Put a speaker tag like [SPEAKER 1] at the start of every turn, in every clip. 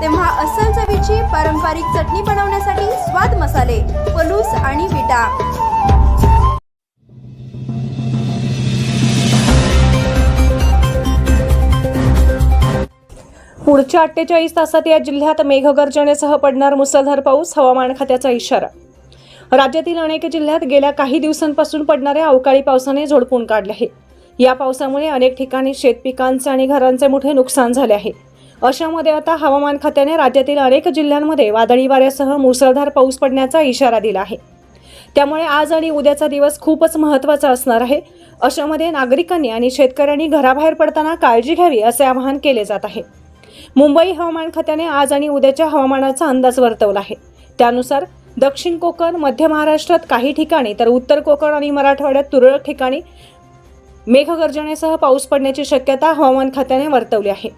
[SPEAKER 1] तेव्हा अस्सल चवीची पारंपरिक चटणी बनवण्यासाठी स्वाद मसाले पलूस आणि विटा.
[SPEAKER 2] पुढच्या अठ्ठेचाळीस तासात या जिल्ह्यात मेघगर्जनेसह पडणार मुसळधार पाऊस हवामान खात्याचा इशारा. राज्यातील अनेक जिल्ह्यात गेल्या काही दिवसांपासून पडणाऱ्या अवकाळी पावसाने झोडपून काढले आहे. या पावसामुळे अनेक ठिकाणी शेतपिकांचे आणि घरांचे मोठे नुकसान झाले आहे. अशामध्ये आता हवामान खात्याने राज्यातील अनेक जिल्ह्यांमध्ये वादळी वाऱ्यासह मुसळधार पाऊस पडण्याचा इशारा दिला आहे. त्यामुळे आज आणि उद्याचा दिवस खूपच महत्त्वाचा असणार आहे. अशामध्ये नागरिकांनी आणि शेतकऱ्यांनी घराबाहेर पडताना काळजी घ्यावी असे आवाहन केले जात आहे. मुंबई हवामान खात्याने आज आणि उद्याच्या हवामानाचा अंदाज वर्तवला आहे. त्यानुसार दक्षिण कोकण मध्य महाराष्ट्रात काही ठिकाणी तर उत्तर कोकण आणि मराठवाड्यात तुरळक ठिकाणी मेघगर्जनेसह पाऊस पडण्याची शक्यता हवामान खात्याने वर्तवली आहे.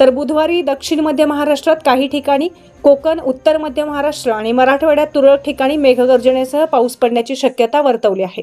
[SPEAKER 2] तर बुधवारी दक्षिण मध्य महाराष्ट्रात काही ठिकाणी कोकण उत्तर मध्य महाराष्ट्र आणि मराठवाड्यात तुरळक ठिकाणी मेघगर्जनेसह पाऊस पडण्याची शक्यता वर्तवली आहे.